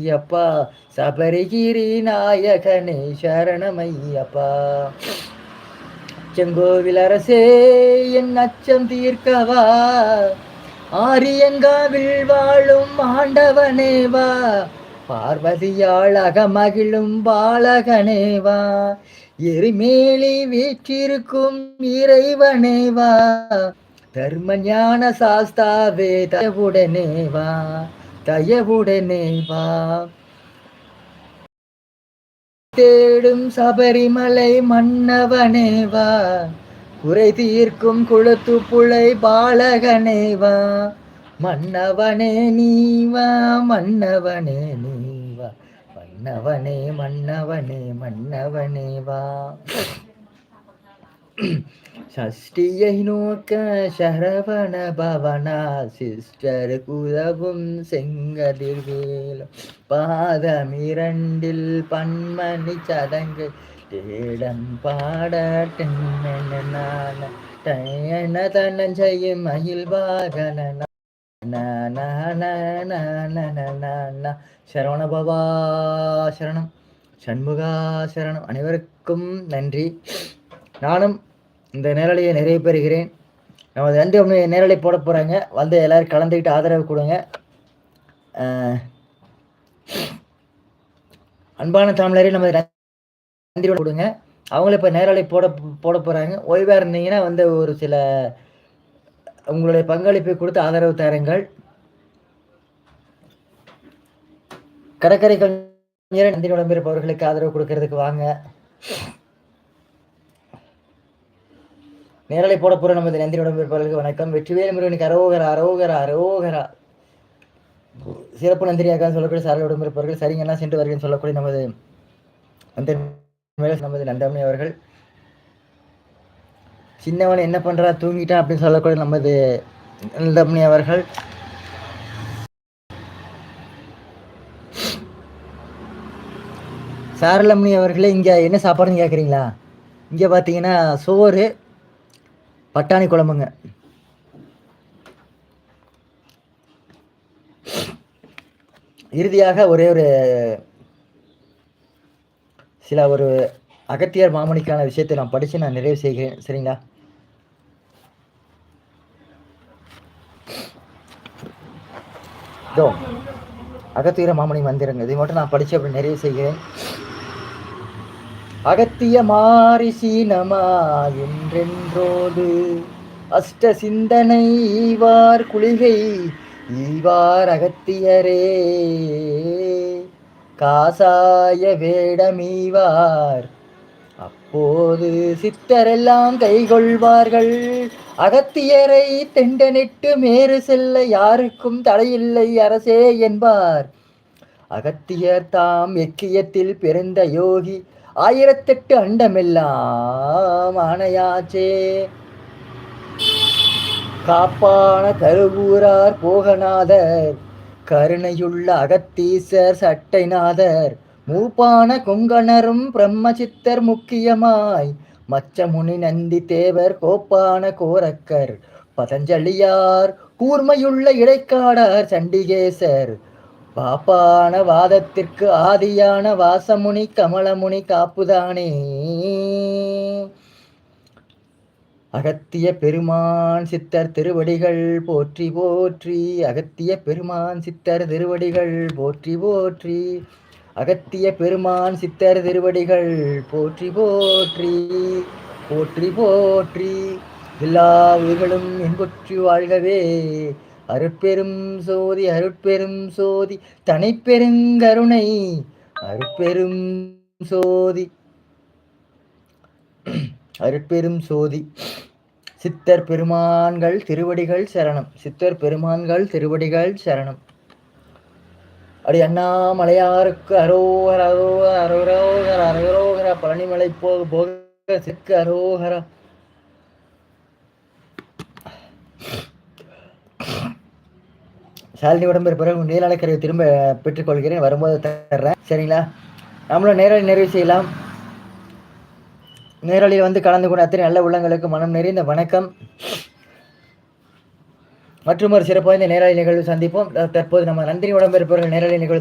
ஐயப்பா சபரிகிரி நாயகனே சரணமையப்பா. செங்கோவில் அரசே என் அச்சம் தீர்க்கவா? ஆரியங்காவில் வாழும் ஆண்டவனேவா பார்வதியாள் அகமகிழும் பாலகனேவா எரிமேலி வீற்றிருக்கும் இறைவனேவா தர்ம ஞான சாஸ்தாவே தயவுடனேவா தயவுடனே வா. தேடும் சபரிமலை மன்னவனே வா. குறை தீர்க்கும் குளத்து புழை பாலகனே வா. மன்னவனே நீவா மன்னவனே நீவா மன்னவனே மன்னவனே மன்னவனே வா. சஷ்டியை நோக்க சரவண பவனா சிஸ்டர் குதவும் பாதம் இரண்டில் பன்மணி சடங்கு தேடம் பாட டயன தனஞ்செய்யும் மயில் வாகன சரவண பவா சரணம் சண்முகா சரணம் அனைவருக்கும் நன்றி நானும் இந்த நேரலையை நிறைய பெறுகிறேன் நமது நன்றி ஒன்று நேரலை போட போகிறாங்க வந்து எல்லோரும் கலந்துக்கிட்டு ஆதரவு கொடுங்க. அன்பான தமிழரே நமது நன்றி கொடுங்க. அவங்கள இப்போ நேரலை போட போட போகிறாங்க ஓய்வாக இருந்தீங்கன்னா வந்து ஒரு சில உங்களுடைய பங்களிப்பை கொடுத்து ஆதரவு தாருங்கள். கடற்கரை கலைஞரை நந்தி உடம்பிருப்பவர்களுக்கு ஆதரவு கொடுக்கறதுக்கு வாங்க. நேரலை போட போற நமது நந்தி உடம்பிருப்பவர்களுக்கு வணக்கம். வெற்றிவேல் முருகனுக்கு அரோகரா அரோகரா அரோகரா. சிறப்பு நந்திரியாக சொல்லக்கூடிய சாரல் உடம்பிருப்பவர்கள் சரிங்கண்ணா சென்று வருகிறேன் சொல்லக்கூடிய நமது அந்த நமது நந்தமணி அவர்கள். சின்னவன் என்ன பண்ணுறா தூங்கிட்டான் அப்படின்னு சொல்லக்கூடிய நமது நந்தமணி அவர்கள். சாரலமணி அவர்களே இங்கே என்ன சாப்பாடுன்னு கேட்குறீங்களா இங்கே பார்த்தீங்கன்னா சோறு பட்டாணி குழம்புங்க. இறுதியாக ஒரே ஒரு சில ஒரு அகத்தியர் மாமணிக்கான விஷயத்தை நான் படித்து நான் நிறைவு செய்கிறேன். சரிங்களா? இதோ அகத்தியர மாமணி மந்திரங்கள் இதை மட்டும் நான் படித்து அப்படி நிறைவு செய்கிறேன். அகத்திய மாறி சீனமா என்றென்றோது அஷ்ட சிந்தனை ஈவார் குளிகை ஈவார் அகத்தியரே. காசாய வேடமீவார். அப்போது சித்தரெல்லாம் கைகொள்வார்கள். அகத்தியரை தெண்டனிட்டு மேறு செல்ல யாருக்கும் தடையில்லை அரசே என்பார். அகத்தியர் தாம் எக்கியத்தில் பிறந்த யோகி ஆயிரத்தெட்டு அண்டமெல்லாம் ஆணையாச்சே. காப்பான கருவூரார் போகநாதர் கருணையுள்ள அகத்தீசர் சட்டைநாதர் மூப்பான கொங்கணரும் பிரம்மசித்தர் முக்கியமாய் மச்சமுனி நந்தி தேவர் கோப்பான கோரக்கர் பதஞ்சலியார் கூர்மையுள்ள இடைக்காடார் சண்டிகேசர் பாப்பான வாதத்திற்கு ஆதியான வாசமுனி கமலமுனி காப்புதானே. அகத்திய பெருமான் சித்தர் திருவடிகள் போற்றி போற்றி. அகத்திய பெருமான் சித்தர் திருவடிகள் போற்றி போற்றி. அகத்திய பெருமான் சித்தர் திருவடிகள் போற்றி போற்றி. போற்றி போற்றி. எல்லா உயிர்களும் என்பொற்றி வாழ்கவே. அருட்பெரும் சோதி அருட்பெரும் சோதி தனிப்பெருங்கருணை அருட்பெரும் சோதி. அருட்பெரும் சோதி. சித்தர் பெருமான்கள் திருவடிகள் சரணம். சித்தர் பெருமான்கள் திருவடிகள் சரணம். அடி அண்ணாமலையாருக்கு அரோகர அரோகர அரோகர அரோகர பழனிமலை போக போக சிக்கு அரோகர. சாலினி உடம்பு பிறகு நீலாளக்கரை திரும்ப பெற்றுக்கொள்கிறேன். வரும்போது தர்றேன். சரிங்களா? நம்மளும் நேரடி நிறைவு செய்யலாம். நேரலியில் வந்து கலந்து கொண்ட அத்தனை நல்ல உள்ளங்களுக்கு மனம் நிறைந்த வணக்கம். மற்றும் ஒரு சிறப்பு வாய்ந்த நேரலை நிகழ்வு சந்திப்போம். தற்போது நம்ம நந்தினி உடம்பெறுப்பவர்கள் நேரடி நிகழ்வு